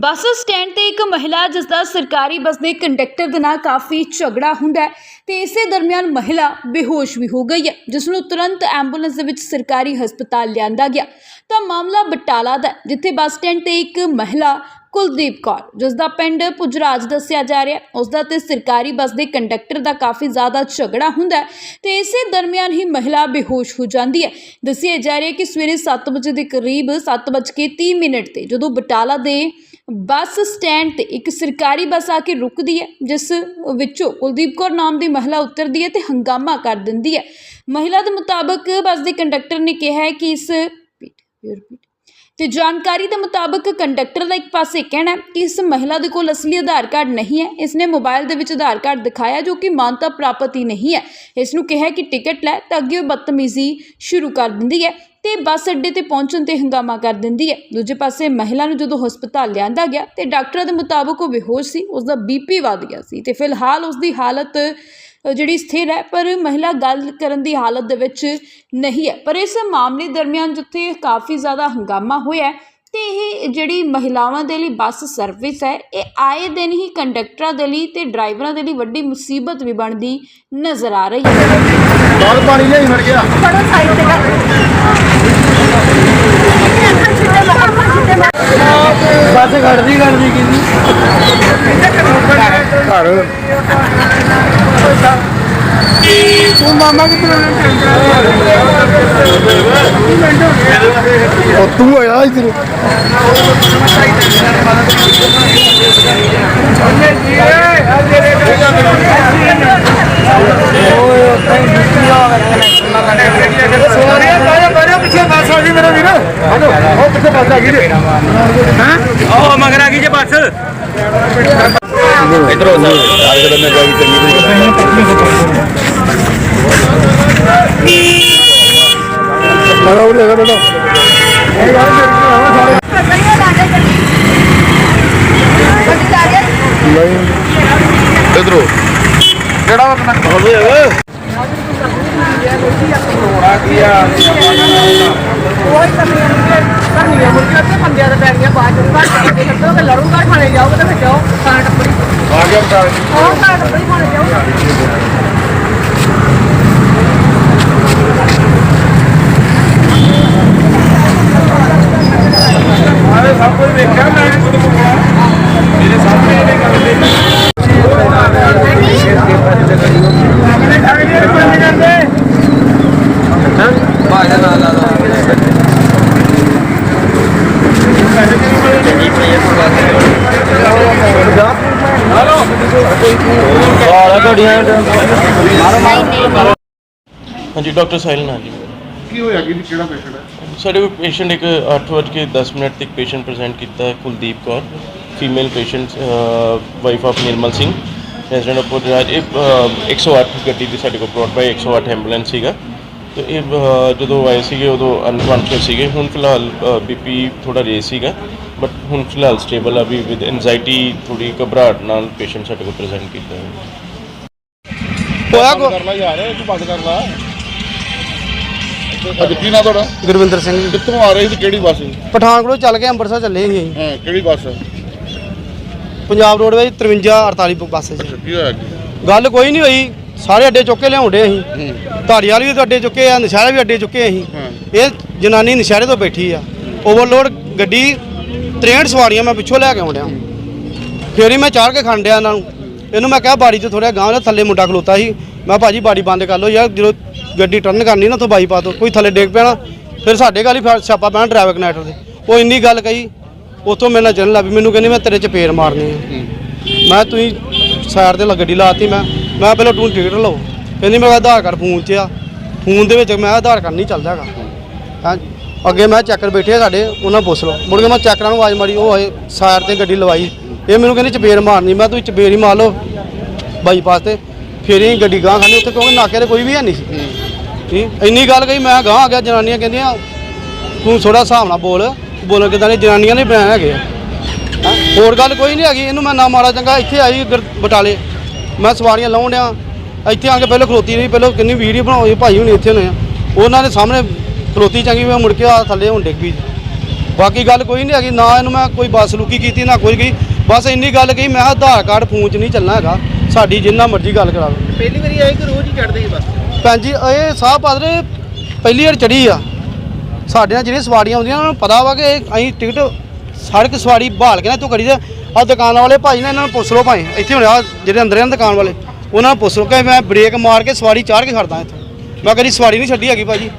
Bus stand ਤੇ ਇੱਕ ਮਹਿਲਾ ਜਿਸ ਦਾ ਸਰਕਾਰੀ ਬੱਸ ਦੇ ਕੰਡਕਟਰ ਦੇ ਨਾਲ ਕਾਫੀ ਝਗੜਾ ਹੁੰਦਾ ਹੈ ਤੇ ਇਸੇ ਦਰਮਿਆਨ ਮਹਿਲਾ ਬੇਹੋਸ਼ ਵੀ ਹੋ ਗਈ ਹੈ ਜਿਸ ਨੂੰ ਤੁਰੰਤ ਐਂਬੂਲੈਂਸ ਦੇ ਵਿੱਚ ਸਰਕਾਰੀ ਹਸਪਤਾਲ ਲਿਆਂਦਾ ਗਿਆ। ਤਾਂ ਮਾਮਲਾ ਬਟਾਲਾ ਦਾ ਹੈ, ਜਿੱਥੇ ਬੱਸ ਸਟੈਂਡ ਤੇ ਇੱਕ ਮਹਿਲਾ ਕੁਲਦੀਪ ਕੌਰ ਜਿਸ ਦਾ ਪਿੰਡ ਪੁਜਰਾਜ ਦੱਸਿਆ ਜਾ ਰਿਹਾ ਹੈ, ਉਸ ਦਾ ਤੇ ਸਰਕਾਰੀ ਬੱਸ ਦੇ ਕੰਡਕਟਰ ਦਾ ਕਾਫੀ ਜ਼ਿਆਦਾ ਝਗੜਾ ਹੁੰਦਾ ਹੈ ਤੇ ਇਸੇ ਦਰਮਿਆਨ ਹੀ ਮਹਿਲਾ ਬੇਹੋਸ਼ ਹੋ ਜਾਂਦੀ ਹੈ। ਦੱਸਿਆ ਜਾ ਰਿਹਾ ਹੈ ਕਿ ਸਵੇਰੇ 7 ਵਜੇ ਦੇ ਕਰੀਬ 7:30 ਮਿੰਟ ਤੇ ਜਦੋਂ ਬਟਾਲਾ ਦੇ ਬੱਸ ਸਟੈਂਡ ਤੇ ਇੱਕ ਸਰਕਾਰੀ ਬੱਸ ਆ ਕੇ ਰੁਕਦੀ ਹੈ ਜਿਸ ਵਿੱਚੋਂ ਕੁਲਦੀਪ ਕੌਰ ਨਾਮ ਦੀ ਮਹਿਲਾ ਉਤਰਦੀ ਹੈ ਤੇ ਹੰਗਾਮਾ ਕਰ ਦਿੰਦੀ ਹੈ। ਮਹਿਲਾ ਦੇ ਮੁਤਾਬਕ ਬੱਸ ਦੇ ਕੰਡਕਟਰ ਨੇ ਕਿਹਾ ਹੈ ਕਿ ਇਸ repeat, ਤੇ ਜਾਣਕਾਰੀ ਦੇ ਮੁਤਾਬਕ ਕੰਡਕਟਰ ਦਾ ਇੱਕ ਪਾਸੇ ਕਹਿਣਾ ਹੈ ਕਿ ਇਸ ਮਹਿਲਾ ਦੇ ਕੋਲ ਅਸਲੀ ਆਧਾਰ ਕਾਰਡ ਨਹੀਂ ਹੈ। ਇਸ ਨੇ ਮੋਬਾਈਲ ਦੇ ਵਿੱਚ ਆਧਾਰ ਕਾਰਡ ਦਿਖਾਇਆ ਜੋ ਕਿ ਮਾਨਤਾ ਪ੍ਰਾਪਤ ਹੀ ਨਹੀਂ ਹੈ। ਇਸ ਨੂੰ ਕਿਹਾ ਕਿ ਟਿਕਟ ਲੈ ਤਾਂ ਅੱਗੇ ਉਹ ਬਦਤਮੀਜ਼ੀ ਸ਼ੁਰੂ ਕਰ ਦਿੰਦੀ ਹੈ। ਤੇ ਬੱਸ ਅੱਡੇ ਤੇ ਪਹੁੰਚਣ ਤੇ ਹੰਗਾਮਾ ਕਰ ਦਿੰਦੀ ਹੈ। ਦੂਜੇ ਪਾਸੇ ਮਹਿਲਾ ਨੂੰ ਜਦੋਂ ਹਸਪਤਾਲ ਲਿਆਂਦਾ ਗਿਆ ਤੇ ਡਾਕਟਰਾਂ ਦੇ ਮੁਤਾਬਕ ਉਹ ਬੇਹੋਸ਼ ਸੀ ਉਸ ਦਾ ਬੀਪੀ ਵੱਧ ਗਿਆ ਸੀ ਤੇ ਫਿਲਹਾਲ ਉਸ ਦੀ ਹਾਲਤ ਜਿਹੜੀ ਸਥਿਰ ਹੈ ਪਰ ਮਹਿਲਾ ਗੱਲ ਕਰਨ ਦੀ ਹਾਲਤ ਦੇ ਵਿੱਚ ਨਹੀਂ ਹੈ। ਪਰ ਇਸ ਮਾਮਲੇ ਦਰਮਿਆਨ ਜਿੱਥੇ ਕਾਫੀ ਜ਼ਿਆਦਾ ਹੰਗਾਮਾ ਹੋਇਆ ਤੇ ਇਹ ਜਿਹੜੀ ਮਹਿਲਾਵਾਂ ਦੇ ਲਈ ਬੱਸ ਸਰਵਿਸ ਹੈ ਇਹ ਆਏ ਦਿਨ ਹੀ ਕੰਡਕਟਰਾਂ ਦੇ ਲਈ ਤੇ ਡਰਾਈਵਰਾਂ ਦੇ ਲਈ ਵੱਡੀ ਮੁਸੀਬਤ ਵੀ ਬਣਦੀ ਨਜ਼ਰ ਆ ਰਹੀ ਹੈ। ਬਾਹਰ ਪਾਣੀ ਲਿਆਈ ਮਰ ਗਿਆ। ਬੱਸ ਖੜਦੀ ਖੜਦੀ ਕਿੰਨੀ? ਘਰ। ਤੂੰ ਮਾਮਾ ਕਿੱਥੇ ਉਹ ਤੂੰ ਹੋਇਆ ਇਧਰ। ਸੋਰੀਆ ਬਾਰੇ ਬਾਰੇ ਪਿੱਛੇ ਬੱਸ ਆ ਗਈ ਮੇਰਾ ਵੀਰ ਉਹ ਪਿੱਛੇ ਬੱਸ ਗਈ ਜੀ? ਉਹ ਮਗਰ ਆ ਗਈ ਜੇ ਬੱਸ। ਇਧਰ ਹੋ ਸਰ ਅੱਜ ਕੱਲ੍ਹ ਮੈਂ ਕੇ ਚੰਗੀ ਤਰੀਕੇ ਮਾਰਾ ਉਹ ਲੈ ਬੇਟਾ ਇਧਰੋ ਕਿਹੜਾ ਵਕਨਾ ਹੋਵੇ ਬੰਦਿਆਂ ਦੇ ਬੈਗੀਆਂ ਬਾਅਦ ਚ ਘਰ ਕੇ ਛੱਡੋ ਕਿ ਲੜੂਗਾ ਖਾਣੇ ਜਾਓਗੇ ਤੇ ਫਿਰ ਜਾਓ ਖਾਣ ਟੱਪਰੀ ਆ ਗਿਆ ਬਤਾ ਉਹ ਖਾਣ ਟੱਪਰੀ ਖਾਣੇ ਜਾਓ ਸਾਰੇ ਸਭ ਕੁਝ ਵੇਖਿਆ ਮੈਂ ਮੇਰੇ ਸਾਹਮਣੇ ਇਹਨੇ ਗੱਲ ਦੇ ਹਾਂਜੀ ਡਾਕਟਰ ਸਾਹਿਲ ਨਾਲ ਜੀ। ਕੀ ਹੋਇਆ ਕਿ? ਕਿਹੜਾ ਪੇਸ਼ੈਂਟ ਹੈ? ਸਾਡੇ ਕੋਲ ਪੇਸ਼ੈਂਟ ਇੱਕ 8:10 ਮਿੰਟ ਤੱਕ ਪੇਸ਼ੈਂਟ ਪ੍ਰੈਜ਼ੈਂਟ ਕੀਤਾ ਹੈ Kuldeep Kaur. Female patient wife of Nirmal Singh. Resident of Puraj ਇਹ ਅਹ, 108 ਗੱਡੀ ਦੀ ਸਾਡੇ ਕੋਲ ਬ੍ਰੌਡ ਬਾਈ 108 ਐਂਬੂਲੈਂਸ ਸੀਗਾ। ਤੇ ਇਹ ਅਹ, ਜਦੋਂ ਆਏ ਸੀਗੇ ਉਦੋਂ ਅਨਕੌਂਸ਼ੀਅਸ ਸੀਗੇ। ਹੁਣ ਫਿਲਹਾਲ ਬੀਪੀ ਥੋੜਾ ਰੇਸ ਸੀਗਾ ਬਟ ਹੁਣ ਫਿਲਹਾਲ ਸਟੇਬਲ ਆ ਵੀ ਵਿਦ ਐਂਜ਼ਾਈਟੀ ਥੋੜੀ ਘਬਰਾਹਟ ਨਾਲ ਪੇਸ਼ੈਂਟ ਸਾਡੇ ਕੋਲ ਪ੍ਰੈਜ਼ੈਂਟ ਕੀਤਾ ਹੈ। ਹੋਇਆ ਬੰਦ ਕਰ ਲਾ ਯਾਰ ਤੂੰ ਬੰਦ ਕਰ ਲਾ। ਅੱਜ ਕੀ ਨਾ ਤੁਹਾਡਾ? ਗੁਰਵਿੰਦਰ ਸਿੰਘ। ਜੀ। ਕਿੱਥੋਂ ਆ ਰਹੇ ਸੀ ਕਿਹੜੀ ਬੱਸ ਸੀ? ਪਠਾਨਕੋਟ ਚੱਲ ਕੇ ਅੰਮ੍ਰਿਤਸਰ ਚੱਲੇ ਸੀ ਅਸੀਂ। ਹਾਂ ਕਿਹੜੀ ਬੱਸ? ਪੰਜਾਬ ਰੋਡਵੇਜ਼ 53 48 ਬੱਸ 'ਚ ਕੀ ਹੋਇਆ ਕੀ ਗੱਲ ਕੋਈ ਨਹੀਂ ਹੋਈ। ਸਾਰੇ ਅੱਡੇ ਚੁੱਕ ਕੇ ਲਿਆਉਂਦੇ ਅਸੀਂ। ਹੂੰ। ਧਾਰੀਵਾਲ ਵੀ ਤਾਂ ਅੱਡੇ ਚੁੱਕੇ ਆ ਨਸ਼ਹਿਰੇ ਵੀ ਅੱਡੇ ਚੁੱਕੇ ਅਸੀਂ। ਇਹ ਜਨਾਨੀ ਨਸ਼ਹਿਰੇ ਤੋਂ ਬੈਠੀ ਆ। ਓਵਰਲੋਡ ਗੱਡੀ 63 ਸਵਾਰੀਆਂ ਮੈਂ ਪਿੱਛੋਂ ਲੈ ਕੇ ਆਉਂਦਿਆ। ਫੇਰ ਹੀ ਮੈਂ ਚਾੜ ਕੇ ਖੰਡਿਆ ਇਹਨਾਂ ਨੂੰ। ਇਹਨੂੰ ਮੈਂ ਕਿਹਾ ਬਾੜੀ ਤੋਂ ਥੋੜਾ ਗਾਂਹ ਦਾ ਥੱਲੇ ਮੁੰਡਾ ਖਲੋਤਾ ਸੀ। ਮੈਂ ਭਾਜੀ ਬਾੜੀ ਬੰਦ ਕਰ ਲਓ ਯਾਰ ਜਦੋਂ ਗੱਡੀ ਟਰਨ ਕਰਨੀ ਨਾ ਤੋਂ ਬਾਈ ਪਾ ਦੋ ਕੋਈ ਥੱਲੇ ਡੇਗ ਪੈਣਾ। ਫਿਰ ਸਾਡੇ ਗੱਲ ਸਿਆਪਾ ਪੈਣਾ ਡਰਾਈਵਰ ਕਨੈਕਟਰ ਦੇ। ਉਹ ਇੰਨੀ ਗੱਲ ਕਹੀ ਉਥੋਂ ਮੇਰੇ ਨਾਲ ਚੱਲਣ ਲੱਗ ਪਈ। ਮੈਨੂੰ ਕਹਿੰਦੀ ਮੈਂ ਤੇਰੇ ਚ ਪੇਰ ਮਾਰਨੀ ਆ। ਮੈਂ ਤੁਸੀਂ ਸਾਈਡ ਤੇ ਗੱਡੀ ਲਾਤੀ ਮੈਂ। ਮੈਂ ਪਹਿਲਾਂ ਤੂੰ ਟਿਕਟ ਲਓ। ਕਹਿੰਦੀ ਮੇਰਾ ਆਧਾਰ ਕਾਰਡ ਫੋਨ 'ਚ ਆ। ਫੋਨ ਦੇ ਵਿੱਚ ਮੈਂ ਆਧਾਰ ਕਾਰਡ ਨਹੀਂ ਚੱਲਦਾ ਹੈਗਾ। ਹਾਂ? ਅੱਗੇ ਮੈਂ ਚੱਕਰ ਬੈਠੇ ਆ ਸਾਡੇ ਉਹਨਾਂ ਪੁੱਛ ਲਓ। ਮੁੜ ਕੇ ਮੈਂ ਚੱਕਰਾਂ ਨੂੰ ਆਵਾਜ਼ ਮਾਰੀ ਉਹ ਆਏ ਸਾਈਡ ਤੇ ਗੱਡੀ ਲਵਾਈ। ਇਹ ਮੈਨੂੰ ਕਹਿੰਦੀ ਚਪੇੜ ਮਾਰਨੀ। ਮੈਂ ਤੂੰ ਚਪੇੜ ਹੀ ਮਾਰ ਲਓ ਬਾਈਪਾਸ ਤੇ। ਫਿਰ ਹੀ ਗੱਡੀ ਗਾਂ ਖਾਣੀ ਉੱਥੇ ਕਿਉਂਕਿ ਨਾਕੇ ਤੇ ਕੋਈ ਵੀ ਹੈ ਨਹੀਂ ਸੀ। ਠੀਕ ਇੰਨੀ ਗੱਲ ਕਹੀ ਮੈਂ ਗਾਂ ਆ ਗਿਆ ਜਨਾਨੀਆਂ ਕਹਿੰਦੀਆਂ ਤੂੰ ਥੋੜਾ ਹਿਸਾਬ ਨਾਲ ਬੋਲ। ਬੋਲਣ ਕਿਦਾਂ ਨੇ ਜਨਾਨੀਆਂ ਨੇ ਬਿਆਨ ਹੈਗੇ? ਹੋਰ ਗੱਲ ਕੋਈ ਨਹੀਂ ਹੈਗੀ ਇਹਨੂੰ ਮੈਂ ਨਾ ਮਾੜਾ ਚੰਗਾ ਇੱਥੇ ਆਈ ਬਟਾਲੇ। ਮੈਂ ਸਵਾਰੀਆਂ ਲਾਉਣ ਡਿਆ। ਇੱਥੇ ਆ ਕੇ ਪਹਿਲਾਂ ਖਲੋਤੀ ਰਹੀ ਪਹਿਲਾਂ ਕਿੰਨੀ ਵੀਡੀਓ ਬਣਾਉਈ ਭਾਈ ਹੁਣੀ ਇੱਥੇ ਨੇ ਉਹਨਾਂ ਦੇ ਸਾਹਮਣੇ ਖਲੋਤੀ ਚੰਗੀ ਮੈਂ ਮੁੜ ਕੇ ਆ ਥੱਲੇ ਹੁਣ ਡਿੱਗ ਪਈ। ਬਾਕੀ ਗੱਲ ਕੋਈ ਨਹੀਂ ਹੈਗੀ ਨਾ ਇਹਨੂੰ ਮੈਂ ਕੋਈ ਬੱਸ ਲੁਕੀ ਕੀਤੀ ਨਾ ਕੋਈ ਗਈ। ਬਸ ਇੰਨੀ ਗੱਲ ਕਹੀ ਮੈਂ ਆਧਾਰ ਕਾਰਡ ਫੋਨ 'ਚ ਨਹੀਂ ਚੱਲਣਾ ਹੈਗਾ। ਸਾਡੀ ਜਿੰਨਾ ਮਰਜ਼ੀ ਗੱਲ ਕਰਾ ਲਓ। ਪਹਿਲੀ ਵਾਰੀ ਆਏ ਕਿ ਰੋਜ਼ ਹੀ ਚੜਦੇ ਸੀ ਬੱਸ? ਭੈਣ ਜੀ ਇਹ ਸਾਹ ਪਾਦਰੇ ਪਹਿਲੀ ਵਾਰ ਚੜੀ ਆ। ਸਾਡੇ ਨਾਲ ਜਿਹੜੀਆਂ ਸਵਾਰੀਆਂ ਆਉਂਦੀਆਂ ਉਹਨਾਂ ਨੂੰ ਪਤਾ ਵਾ ਕਿ ਅਸੀਂ ਟਿਕਟ ਸੜਕ ਸਵਾਰੀ ਬਹਾਲ ਕੇ ਨਾ ਤੂੰ ਕਰੀ ਦੇ ਆ ਦੁਕਾਨ ਵਾਲੇ ਭਾਈ ਨੇ ਇਹਨਾਂ ਨੂੰ ਪੁੱਛ ਲਓ ਭਾਈ। ਇੱਥੇ ਹੁਣ ਆ ਜਿਹੜੇ ਅੰਦਰ ਹਨ ਦੁਕਾਨ ਵਾਲੇ, ਉਹਨਾਂ ਨੂੰ ਪੁੱਛ ਲਓ ਕਿ ਮੈਂ ਬ੍ਰੇਕ ਮਾਰ ਕੇ ਸਵਾਰੀ ਚਾੜ ਕੇ ਖੜਦਾ ਇੱਥੇ। ਮੈਂ ਕਦੀ ਸਵਾਰੀ ਨਹੀਂ ਛੱਡੀ ਹੈਗੀ ਭਾਜੀ।